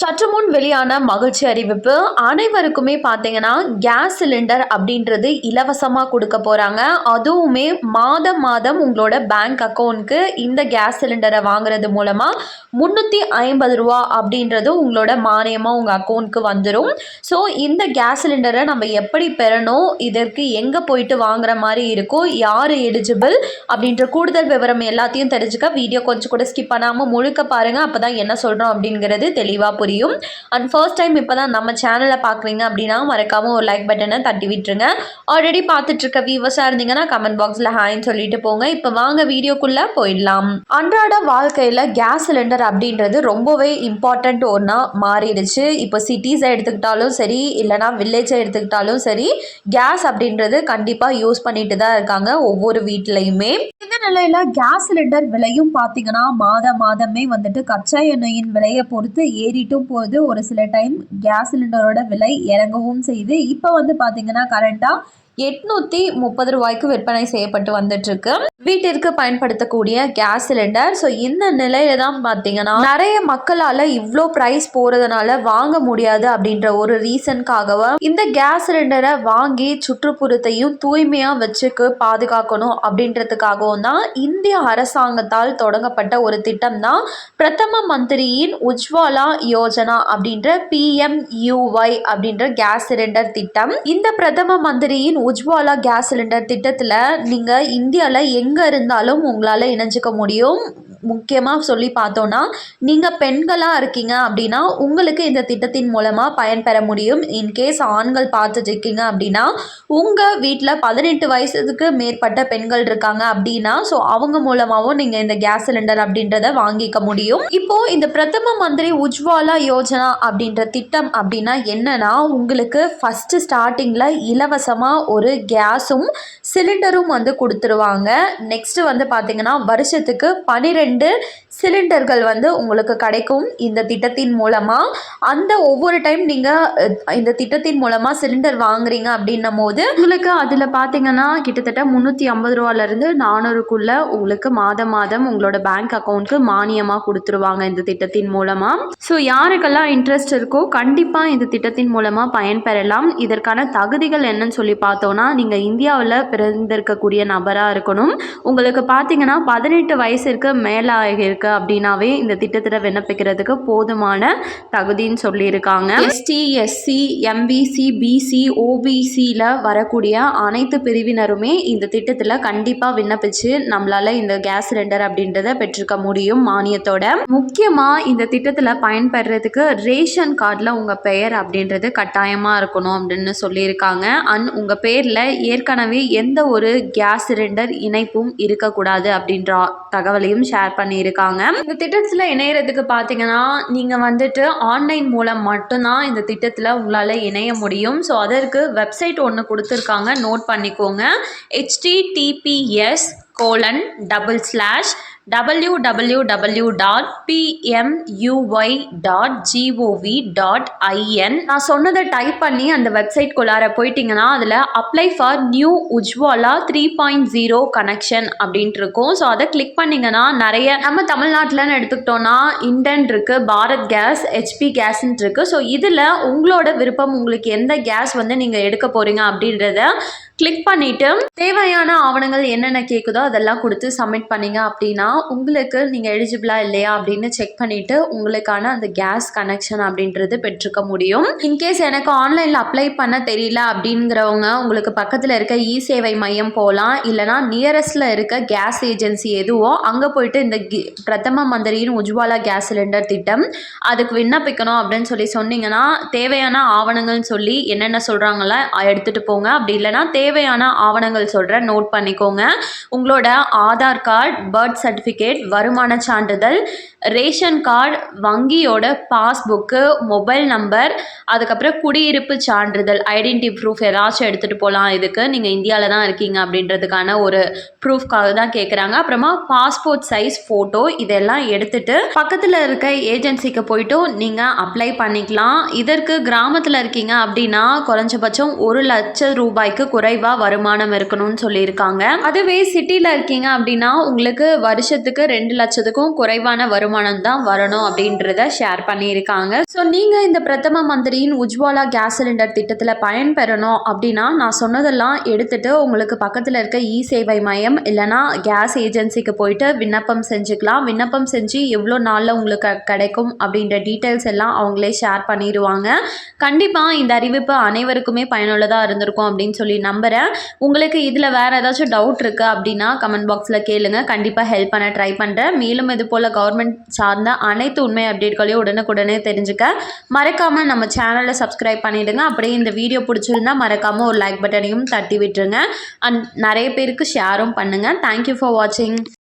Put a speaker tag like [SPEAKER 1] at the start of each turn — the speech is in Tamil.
[SPEAKER 1] சற்று முன் வெளியான மகிழ்ச்சி அறிவிப்பு. அனைவருக்குமே பார்த்தீங்கன்னா கேஸ் சிலிண்டர் அப்படின்றது இலவசமாக கொடுக்க போகிறாங்க அதுவுமே மாதம் மாதம் உங்களோட பேங்க் அக்கௌண்ட்க்கு இந்த கேஸ் சிலிண்டரை வாங்குறது மூலமாக முந்நூற்றி ஐம்பது ரூபா அப்படின்றது உங்களோட மானியமாக உங்கள் அக்கௌண்ட்க்கு வந்துடும் ஸோ இந்த கேஸ் சிலிண்டரை நம்ம எப்படி பெறணும்? இதற்கு எங்கே போயிட்டு வாங்குற மாதிரி இருக்கும்? யார் எலிஜிபிள்? அப்படின்ற கூடுதல் விவரம் எல்லாத்தையும் தெரிஞ்சுக்க வீடியோ கொஞ்சம் கூட ஸ்கிப் பண்ணாமல் முழுக்க பாருங்கள் அப்போ தான் என்ன சொல்கிறோம் அப்படிங்கிறது தெளிவாக புரியும். அண்ட் ஃபர்ஸ்ட் டைம் இப்போ தான் நம்ம சேனலை பார்க்குறீங்க அப்படின்னா மறக்காமல் ஒரு லைக் பட்டனை தட்டி விட்டுருங்க. ஆல்ரெடி பார்த்துட்ருக்க வியூவர்ஸாக இருந்தீங்கன்னா கமெண்ட் பாக்ஸில் ஹாய்ன்னு சொல்லிட்டு போங்க. இப்போ வாங்க வீடியோக்குள்ளே போயிடலாம். அன்றாட வாழ்க்கையில் கேஸ் சிலிண்டர் அப்படின்றது ரொம்பவே இம்பார்ட்டண்ட் ஒன்றா மாறிடுச்சு. இப்போ சிட்டிஸை எடுத்துக்கிட்டாலும் சரி இல்லைனா வில்லேஜை எடுத்துக்கிட்டாலும் சரி கேஸ் அப்படின்றது கண்டிப்பாக யூஸ் பண்ணிட்டு தான் இருக்காங்க ஒவ்வொரு வீட்லேயுமே. நிலையில கேஸ் சிலிண்டர் விலையும் பார்த்தீங்கன்னா மாதம் மாதமே வந்துட்டு கச்சா எண்ணெயின் விலையை பொறுத்து ஏறிட்டும் போகுது. ஒரு சில டைம் கேஸ் சிலிண்டரோட விலை இறங்கவும் செய்யுது. இப்போ வந்து பார்த்தீங்கன்னா கரண்ட்டாக எட்நூற்றி முப்பது ரூபாய்க்கு விற்பனை செய்யப்பட்டு வந்துட்டு இருக்கு வீட்டிற்கு பயன்படுத்தக்கூடிய கேஸ் சிலிண்டர். ஸோ இந்த நிலையில தான் பார்த்தீங்கன்னா நிறைய மக்களால் இவ்வளோ ப்ரைஸ் போகிறதுனால வாங்க முடியாது அப்படின்ற ஒரு ரீசனுக்காகவும் இந்த கேஸ் சிலிண்டரை வாங்கி சுற்றுப்புறத்தையும் தூய்மையாக வச்சுக்கு பாதுகாக்கணும் அப்படின்றதுக்காகவும் தான் இந்திய அரசாங்கத்தால் தொடங்கப்பட்ட ஒரு திட்டம் தான் பிரதம மந்திரியின் உஜ்வாலா யோஜனா அப்படின்ற பிஎம்யூஒய் அப்படின்ற கேஸ் சிலிண்டர் திட்டம். இந்த பிரதம மந்திரியின் உஜ்வாலா கேஸ் சிலிண்டர் திட்டத்தில் நீங்கள் இந்தியாவில் எங்கே இருந்தாலும் உங்களால் இணைஞ்சிக்க முடியும். முக்கியமாக சொல்லி பார்த்தோன்னா நீங்கள் பெண்களாக இருக்கீங்க அப்படின்னா உங்களுக்கு இந்த திட்டத்தின் மூலமாக பயன்பெற முடியும். இன்கேஸ் ஆண்கள் பார்த்துட்டு இருக்கீங்க அப்படின்னா உங்கள் வீட்டில் பதினெட்டு வயசுக்கு மேற்பட்ட பெண்கள் இருக்காங்க அப்படின்னா ஸோ அவங்க மூலமாகவும் நீங்கள் இந்த கேஸ் சிலிண்டர் அப்படின்றத வாங்கிக்க முடியும். இப்போது இந்த பிரதம மந்திரி உஜ்வாலா யோஜனா அப்படின்ற திட்டம் அப்படின்னா என்னன்னா உங்களுக்கு ஃபஸ்ட்டு ஸ்டார்டிங்கில் இலவசமாக ஒரு கேஸும் சிலிண்டரும் வந்து கொடுத்துருவாங்க. நெக்ஸ்ட்டு வந்து பார்த்தீங்கன்னா வருஷத்துக்கு பன்னிரெண்டு சிலிண்டர்கள் வந்து உங்களுக்கு கிடைக்கும் இந்த திட்டத்தின் மூலமாக அந்த ஒவ்வொரு டைம் நீங்கள் இந்த திட்டத்தின் மூலமாக சிலிண்டர் வாங்குறீங்க அப்படின்னும் போது உங்களுக்கு அதில் பார்த்தீங்கன்னா கிட்டத்தட்ட முந்நூற்றி ஐம்பது ரூபாலேருந்து நானூறுக்குள்ளே உங்களுக்கு மாதம் மாதம் உங்களோட பேங்க் அக்கௌண்ட்க்கு மானியமாக கொடுத்துருவாங்க இந்த திட்டத்தின் மூலமாக ஸோ யாருக்கெல்லாம் இன்ட்ரெஸ்ட் இருக்கோ கண்டிப்பாக இந்த திட்டத்தின் மூலமாக பயன்பெறலாம். இதற்கான தகுதிகள் என்னன்னு சொல்லி பார்த்தோன்னா நீங்கள் இந்தியாவில் பிறந்திருக்கக்கூடிய நபராக இருக்கணும். உங்களுக்கு பார்த்தீங்கன்னா பதினெட்டு வயசிற்கு மேலே இருக்கு அப்படின்னாவே இந்த திட்டத்தில் விண்ணப்பிக்கிறதுக்கு போதுமான தகுதின்னு சொல்லியிருக்காங்க. எஸ்டி எஸ்சி எம்பிசி பிசி ஓபிசியில் வரக்கூடிய அனைத்து பிரிவினருமே இந்த திட்டத்தில் கண்டிப்பாக விண்ணப்பிச்சு நம்மளால இந்த கேஸ் சிலிண்டர் அப்படின்றத பெற்றுக்க முடியும் மானியத்தோட. முக்கியமாக இந்த திட்டத்தில் பயன்பெறதுக்கு ரேஷன் கார்டில் உங்கள் பெயர் அப்படின்றது கட்டாயமாக இருக்கணும் அப்படின்னு சொல்லியிருக்காங்க. அண்ட் உங்கள் பேரில் ஏற்கனவே எந்த ஒரு கேஸ் சிலிண்டர் இணைப்பும் இருக்கக்கூடாது அப்படின்ற தகவலையும் ஷேர் பண்ணியிருக்காங்க. இந்த திட்டத்தில் இணையறதுக்கு பார்த்தீங்கன்னா நீங்கள் வந்துட்டு ஆன்லைன் மூலம் மட்டும்தான் இந்த திட்டத்தில் உங்களால் இணைய முடியும். ஸோ அதற்கு வெப்சைட் ஒன்று கொடுத்துருக்காங்க. நோட் பண்ணிக்கோங்க. HTTPS colon double slash W W W dot PMUY dot GOV dot IN நான் சொன்னதை டைப் பண்ணி அந்த வெப்சைட்குள்ளார போயிட்டீங்கன்னா அதில் apply for new Ujjwala three point zero connection அப்படின்ட்டு இருக்கும். ஸோ அதை கிளிக் பண்ணிங்கன்னா நிறைய நம்ம தமிழ்நாட்டில்னு எடுத்துக்கிட்டோன்னா இண்டன் இருக்குது பாரத் கேஸ் ஹெச்பி கேஸ்ன்ட்டு இருக்குது ஸோ இதில் உங்களோட விருப்பம் உங்களுக்கு எந்த கேஸ் வந்து நீங்கள் எடுக்க போகிறீங்க அப்படின்றத கிளிக் பண்ணிவிட்டு தேவையான ஆவணங்கள் என்னென்ன கேட்குதோ அதெல்லாம் கொடுத்து சப்மிட் பண்ணீங்க அப்படின்னா உங்களுக்கு நீங்கள் எலிஜிபிளா இல்லையா அப்படின்னு செக் பண்ணிவிட்டு உங்களுக்கான அந்த கேஸ் கனெக்ஷன் அப்படின்றது பெற்றுக்க முடியும். இன்கேஸ் எனக்கு ஆன்லைனில் அப்ளை பண்ண தெரியல அப்படிங்கிறவங்க உங்களுக்கு பக்கத்தில் இருக்க இ சேவை மையம் போகலாம் இல்லைனா நியரஸ்டில் இருக்க கேஸ் ஏஜென்சி எதுவோ அங்கே போயிட்டு இந்த கி பிரதம மந்திரியின் உஜ்வாலா கேஸ் சிலிண்டர் திட்டம் அதுக்கு விண்ணப்பிக்கணும் அப்படின்னு சொல்லி சொன்னீங்கன்னா தேவையான ஆவணங்கள்னு சொல்லி என்னென்ன சொல்கிறாங்களோ எடுத்துகிட்டு போங்க. அப்படி இல்லைனா தேவையான ஆவணங்கள் சொல்கிறேன் நோட் பண்ணிக்கோங்க. உங்களோட ஆதார் கார்டு பர்த் சர்டிஃபிகேட் வருமான சான்றிதழ் ரேஷன் கார்டு வங்கியோட பாஸ்புக்கு மொபைல் நம்பர் அதுக்கப்புறம் குடியிருப்பு சான்றிதழ் ஐடென்டி ப்ரூஃப் ஏதாச்சும் எடுத்துகிட்டு போகலாம் இதுக்கு. நீங்கள் இந்தியாவில் தான் இருக்கீங்க அப்படின்றதுக்கான ஒரு ப்ரூஃப்காக தான் கேட்குறாங்க அப்புறமா பாஸ்போர்ட் சைஸ் ஃபோட்டோ இதெல்லாம் எடுத்துட்டு பக்கத்தில் இருக்க ஏஜென்சிக்கு போயிட்டு நீங்கள் அப்ளை பண்ணிக்கலாம். இதற்கு கிராமத்தில் இருக்கீங்க அப்படின்னா குறைஞ்சபட்சம் ஒரு லட்சம் ரூபாய்க்கு குறைவாக வருமானம் இருக்கணும்னு சொல்லியிருக்காங்க. அதுவே சிட்டியில் இருக்கீங்க அப்படின்னா உங்களுக்கு வருஷத்துக்கு ரெண்டு லட்சத்துக்கும் குறைவான வருமானம் தான் வரணும் அப்படின்றத ஷேர் பண்ணியிருக்காங்க. ஸோ நீங்கள் இந்த பிரதம மந்திரியின் உஜ்வாலா கேஸ் சிலிண்டர் திட்டத்தில் பயன்பெறணும் அப்படின்னா நான் சொன்னதெல்லாம் எடுத்துட்டு உங்களுக்கு பக்கத்தில் இருக்க இ சேவை மையம் இல்லைனா கேஸ் ஏஜென்சிக்கு போயிட்டு விண்ணப்பம் செஞ்சுக்கலாம். விண்ணப்பம் செஞ்சு எவ்வளோ நாளில் உங்களுக்கு கிடைக்கும் அப்படின்ற டீட்டெயில்ஸ் எல்லாம் அவங்களே ஷேர் பண்ணிடுவாங்க கண்டிப்பாக இந்த அறிவிப்பு அனைவருக்குமே பயனுள்ளதாக இருந்திருக்கும் அப்படின்னு சொல்லி நம்புகிறேன் உங்களுக்கு இதில் வேறு ஏதாச்சும் டவுட் இருக்குது அப்படின்னா கமெண்ட் பாக்ஸில் கேளுங்க. கண்டிப்பாக ஹெல்ப் பண்ண ட்ரை பண்ணுறேன் மேலும் இது போல் கவர்மெண்ட் சார்ந்த அனைத்து உண்மை அப்டேட்களையும் உடனுக்குடனே தெரிஞ்சுக்க. மறக்காமல் நம்ம சேனலை சப்ஸ்கிரைப் பண்ணிவிடுங்க அப்படியே இந்த வீடியோ பிடிச்சிருந்தா மறக்காமல் ஒரு லைக் பட்டனையும் தட்டி விட்டுருங்க. அண்ட் நிறைய பேருக்கு ஷேரும் பண்ணுங்கள் தேங்க்யூ ஃபார் வாட்சிங்